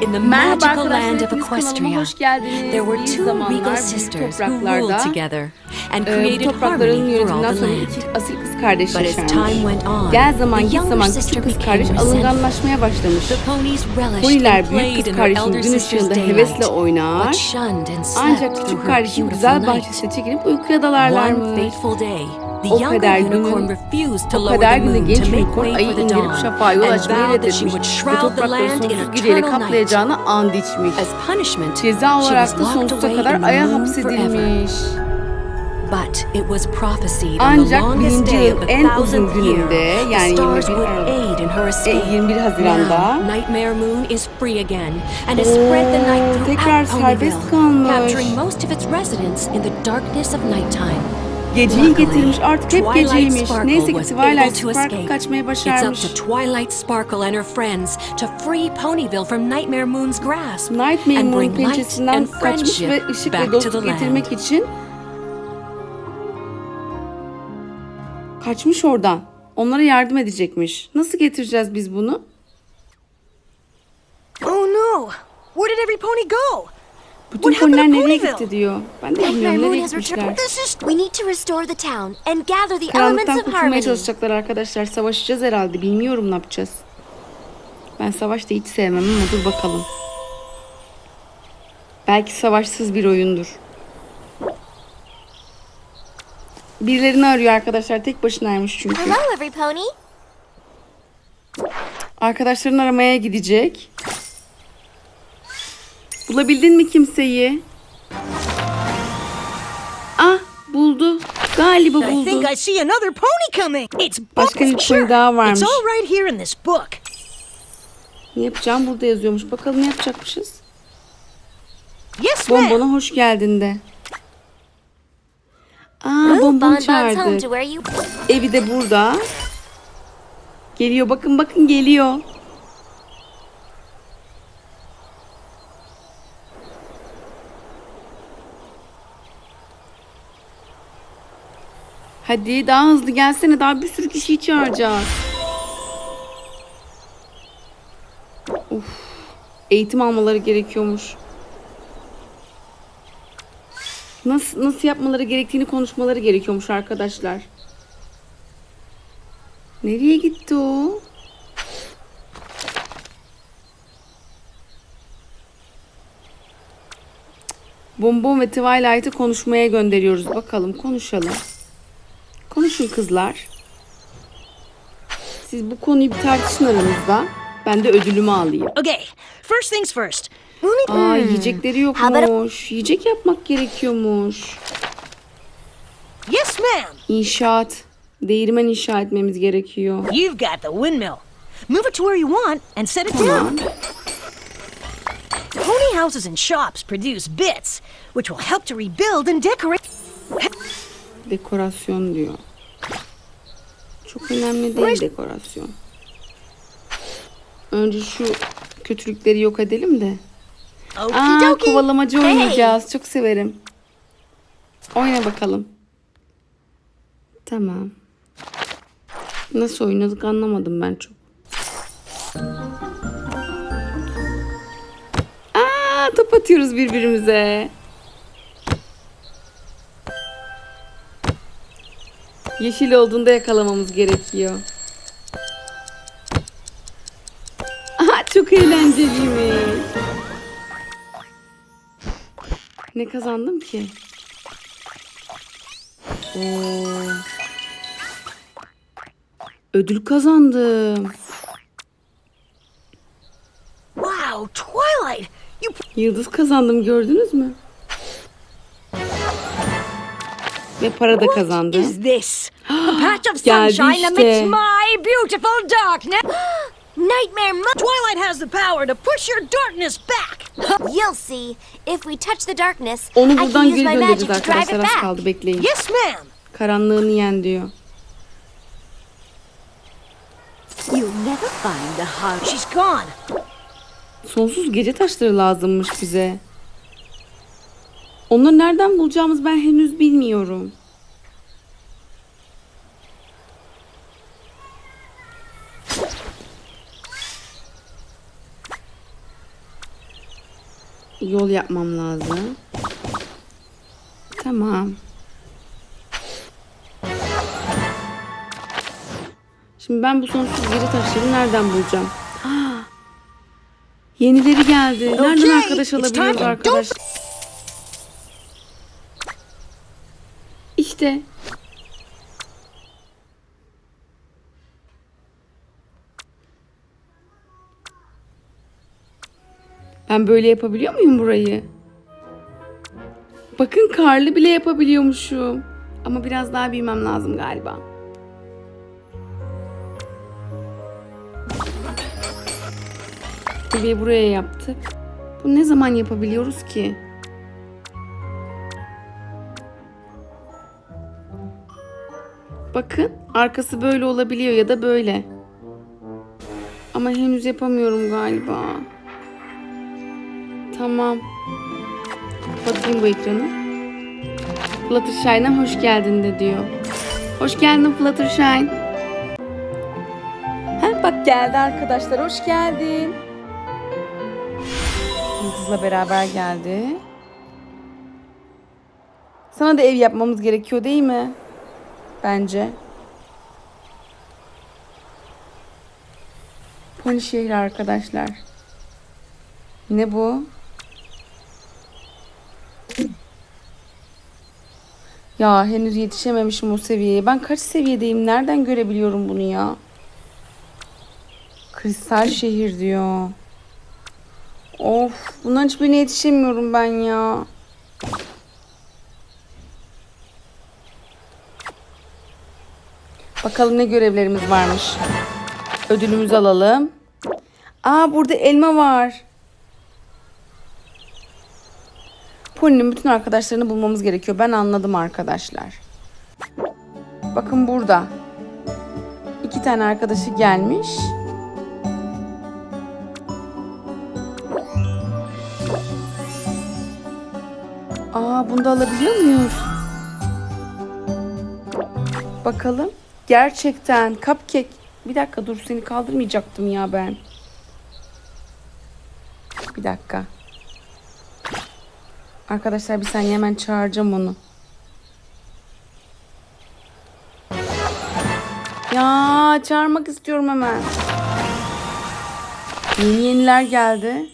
In the magical land of Equestria, there were two regal sisters who ruled together and Ee, created harmony for all the land. But as time went on, Gel zaman the git zaman küçük kız became kardeş alınganlaşmaya başlamış. The ponies relished Poniler and büyük kız kardeşin elder gün sister's ışığında hevesle oynar. but shunned and slept Ancak through küçük her kardeşin güzel bahçesine çekilip uykuya dalarlarmış. O unicorn günün, o günde moon genç unicorn ayı indirip şafağa yol açmayı reddetmiş ve toprakları sonsuz geceyle kaplayacağına and içmiş. Ceza olarak da sonsuza kadar aya hapsedilmiş. But it was prophesied Ancak birinci day yıl of the en uzun gününde yani stars 21 would aid in her e, escape. 21 Haziran'da Nightmare Moon is free again and has spread the night throughout Ponyville, capturing most of its residents in the darkness of nighttime. Geceyi Luckily, getirmiş artık hep geceymiş. Neyse ki Twilight Sparkle escape. kaçmayı It's başarmış. up to Twilight Sparkle and her friends to free Ponyville from Nightmare Moon's grasp Nightmare and Moon bring light pençesinden kaçmış ve ışık back ve to the dostluk land. getirmek için kaçmış oradan. Onlara yardım edecekmiş. Nasıl getireceğiz biz bunu? Oh no! Where did every pony go? Bütün What happened poniler to nereye gitti diyor. Ben de bilmiyorum nereye gitmişler. We need to restore the town and gather the elements of kurtulmaya harmony. çalışacaklar arkadaşlar. Savaşacağız herhalde. Bilmiyorum ne yapacağız. Ben savaş da hiç sevmem ama dur bakalım. Belki savaşsız bir oyundur. Birilerini arıyor arkadaşlar. Tek başınaymış çünkü. Hello, every pony. Arkadaşlarını aramaya gidecek. Bulabildin mi kimseyi? Ah buldu. Galiba I think buldu. I see another pony coming. It's Başka bir Buck's pony shirt. daha varmış. It's all right here in this book. Ne yapacağım burada yazıyormuş. Bakalım ne yapacakmışız. Yes, ma'am. Bonbona hoş geldin de. Aa bonbon çağırdı. where you. Evi de burada. Geliyor bakın bakın geliyor. Hadi daha hızlı gelsene daha bir sürü kişiyi çağıracağız. Uf, eğitim almaları gerekiyormuş. Nasıl nasıl yapmaları gerektiğini konuşmaları gerekiyormuş arkadaşlar. Nereye gitti o? Bonbon ve Twilight'ı konuşmaya gönderiyoruz. Bakalım konuşalım. Konuşun kızlar. Siz bu konuyu bir tartışın aranızda. Ben de ödülümü alayım. Okay, first things first. Aa yiyecekleri yokmuş. Yiyecek yapmak gerekiyormuş. Yes, ma'am. İnşaat. Değirmen inşa etmemiz gerekiyor. You've got the windmill. Move it to where you want and set it down. Pony houses and shops produce bits, which will help to rebuild and decorate. Dekorasyon diyor. Çok önemli değil dekorasyon. Önce şu kötülükleri yok edelim de. Aa kovalamacı oynayacağız. Çok severim. Oyna bakalım. Tamam. Nasıl oynadık anlamadım ben çok. Aa top atıyoruz birbirimize. Yeşil olduğunda yakalamamız gerekiyor. Aha çok eğlenceliymiş. Ne kazandım ki? Oo. Ödül kazandım. Wow, Twilight! You Yıldız kazandım gördünüz mü? Ve para da kazandım. is this? A patch of sunshine amidst my beautiful darkness. Nightmare Moon. Twilight has the power to push your darkness back. You'll see. If we touch the darkness, Onu buradan geri göndereceğiz arkadaşlar. Az kaldı bekleyin. Yes, ma'am. Karanlığını yen diyor. You'll never find the heart. She's gone. Sonsuz gece taşları lazımmış bize. Onları nereden bulacağımız ben henüz bilmiyorum. Yol yapmam lazım. Tamam. Şimdi ben bu sonsuz geri taşları nereden bulacağım? Ah! Yenileri geldi. Nereden arkadaş alabiliyoruz arkadaş? İşte. Ben böyle yapabiliyor muyum burayı? Bakın karlı bile yapabiliyormuşum. Ama biraz daha büyümem lazım galiba. Bebeği buraya yaptık. Bu ne zaman yapabiliyoruz ki? Bakın arkası böyle olabiliyor ya da böyle. Ama henüz yapamıyorum galiba. Tamam. Bakayım bu ekranı. Fluttershy'den hoş geldin de diyor. Hoş geldin Fluttershy. Ha bak geldi arkadaşlar hoş geldin. Yıldız'la beraber geldi. Sana da ev yapmamız gerekiyor değil mi? Bence. Pony şehri arkadaşlar. Ne bu? Ya henüz yetişememişim o seviyeye. Ben kaç seviyedeyim? Nereden görebiliyorum bunu ya? Kristal şehir diyor. Of, bundan hiçbirine yetişemiyorum ben ya. Bakalım ne görevlerimiz varmış. Ödülümüzü alalım. Aa burada elma var. Pony'nin bütün arkadaşlarını bulmamız gerekiyor. Ben anladım arkadaşlar. Bakın burada. İki tane arkadaşı gelmiş. Aa bunu da alabiliyor muyuz? Bakalım. Gerçekten cupcake. Bir dakika dur seni kaldırmayacaktım ya ben. Bir dakika. Arkadaşlar bir saniye hemen çağıracağım onu. Ya çağırmak istiyorum hemen. Yeni yeniler geldi.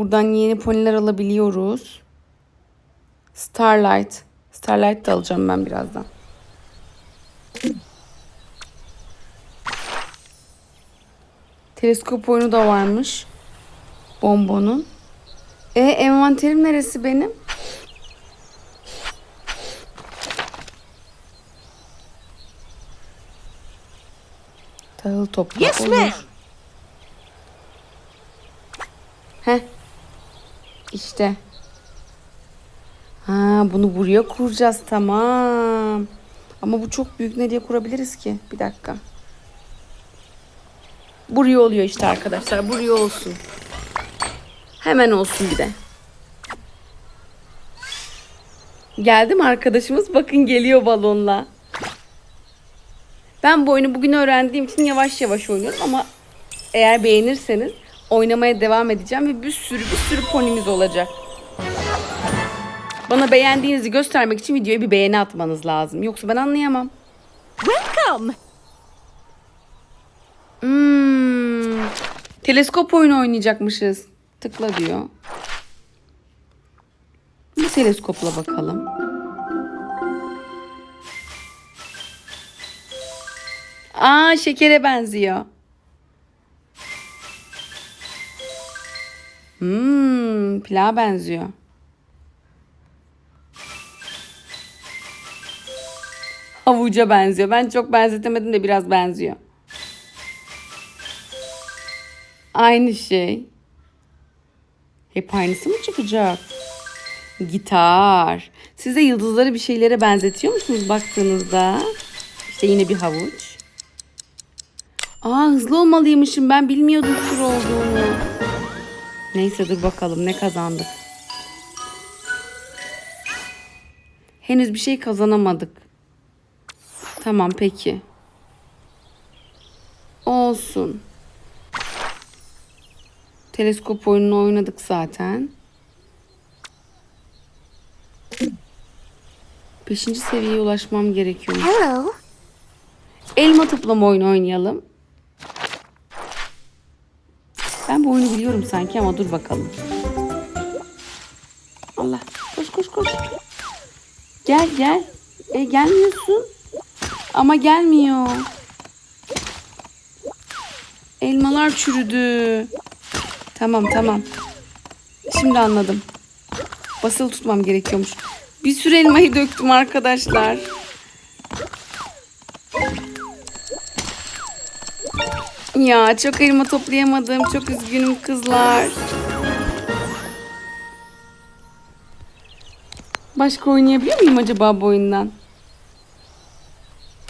Buradan yeni poniler alabiliyoruz. Starlight. Starlight da alacağım ben birazdan. Teleskop oyunu da varmış. Bonbonun. E envanterim neresi benim? Tahıl topla Yes, olur. ma'am. Heh. İşte. Ha bunu buraya kuracağız tamam. Ama bu çok büyük nereye kurabiliriz ki? Bir dakika. Buraya oluyor işte arkadaşlar. Buraya olsun. Hemen olsun bir de. Geldi mi arkadaşımız? Bakın geliyor balonla. Ben bu oyunu bugün öğrendiğim için yavaş yavaş oynuyorum ama eğer beğenirseniz oynamaya devam edeceğim ve bir sürü bir sürü ponimiz olacak. Bana beğendiğinizi göstermek için videoya bir beğeni atmanız lazım. Yoksa ben anlayamam. Welcome! Hmm. Teleskop oyunu oynayacakmışız. Tıkla diyor. Bir teleskopla bakalım. Aa şekere benziyor. Hmm, pilağa benziyor. Havuca benziyor. Ben çok benzetemedim de biraz benziyor. Aynı şey. Hep aynısı mı çıkacak? Gitar. Siz de yıldızları bir şeylere benzetiyor musunuz baktığınızda? İşte yine bir havuç. Aa hızlı olmalıymışım. Ben bilmiyordum sür olduğunu. Neyse dur bakalım ne kazandık. Henüz bir şey kazanamadık. Tamam peki. Olsun. Teleskop oyununu oynadık zaten. Beşinci seviyeye ulaşmam gerekiyor. Hello. Elma toplama oyunu oynayalım. Ben bu oyunu biliyorum sanki ama dur bakalım. Allah. Koş koş koş. Gel gel. E gelmiyorsun. Ama gelmiyor. Elmalar çürüdü. Tamam tamam. Şimdi anladım. Basılı tutmam gerekiyormuş. Bir sürü elmayı döktüm arkadaşlar. Ya çok elma toplayamadım. Çok üzgünüm kızlar. Başka oynayabiliyor muyum acaba bu oyundan?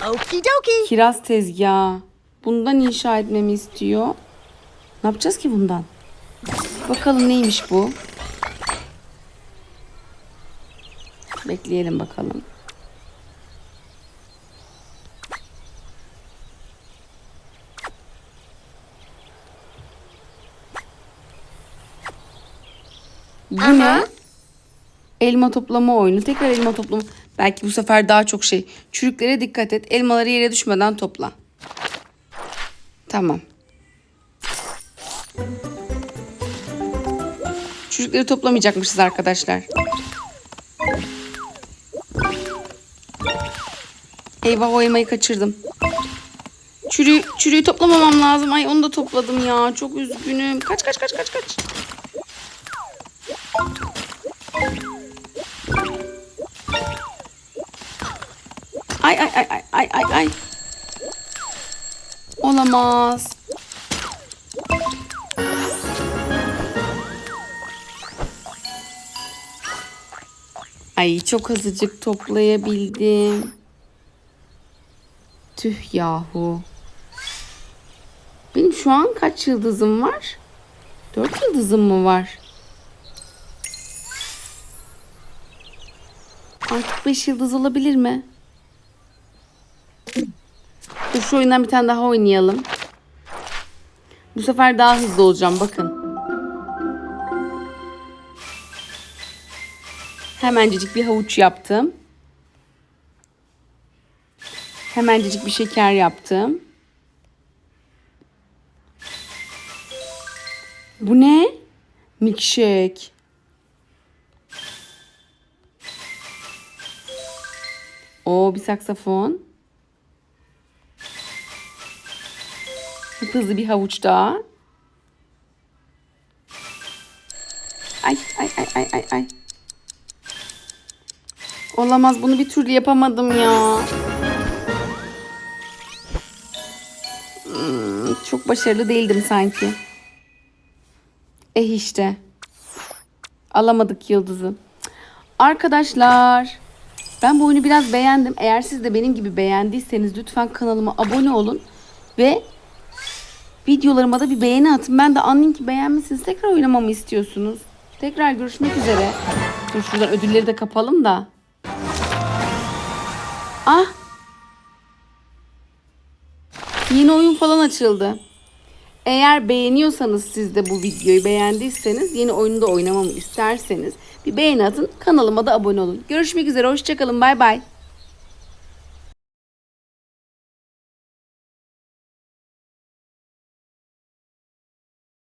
Okie dokie. Kiraz tezgahı. Bundan inşa etmemi istiyor. Ne yapacağız ki bundan? Bakalım neymiş bu? Bekleyelim bakalım. Bu ne? Elma toplama oyunu. Tekrar elma toplama. Belki bu sefer daha çok şey. Çürüklere dikkat et. Elmaları yere düşmeden topla. Tamam. Çürükleri toplamayacakmışız arkadaşlar. Eyvah o elmayı kaçırdım. Çürüğü, çürüğü toplamamam lazım. Ay onu da topladım ya. Çok üzgünüm. Kaç kaç kaç kaç kaç. Ay ay ay ay ay ay. Olamaz. Ay çok azıcık toplayabildim. Tüh yahu. Benim şu an kaç yıldızım var? Dört yıldızım mı var? Artık beş yıldız olabilir mi? Dur şu oyundan bir tane daha oynayalım. Bu sefer daha hızlı olacağım bakın. Hemencecik bir havuç yaptım. Hemencecik bir şeker yaptım. Bu ne? Milkshake. O bir saksafon. Hızlı bir havuç daha. Ay ay ay ay ay ay. Olamaz bunu bir türlü yapamadım ya. Hmm, çok başarılı değildim sanki. Eh işte. Alamadık yıldızı. Arkadaşlar ben bu oyunu biraz beğendim. Eğer siz de benim gibi beğendiyseniz lütfen kanalıma abone olun. Ve videolarıma da bir beğeni atın. Ben de anlayayım ki beğenmişsiniz. Tekrar oynamamı istiyorsunuz. Tekrar görüşmek üzere. Dur şuradan ödülleri de kapalım da. Ah. Yeni oyun falan açıldı. Eğer beğeniyorsanız siz de bu videoyu beğendiyseniz yeni oyunu da oynamamı isterseniz bir beğeni atın kanalıma da abone olun. Görüşmek üzere hoşçakalın bay bay.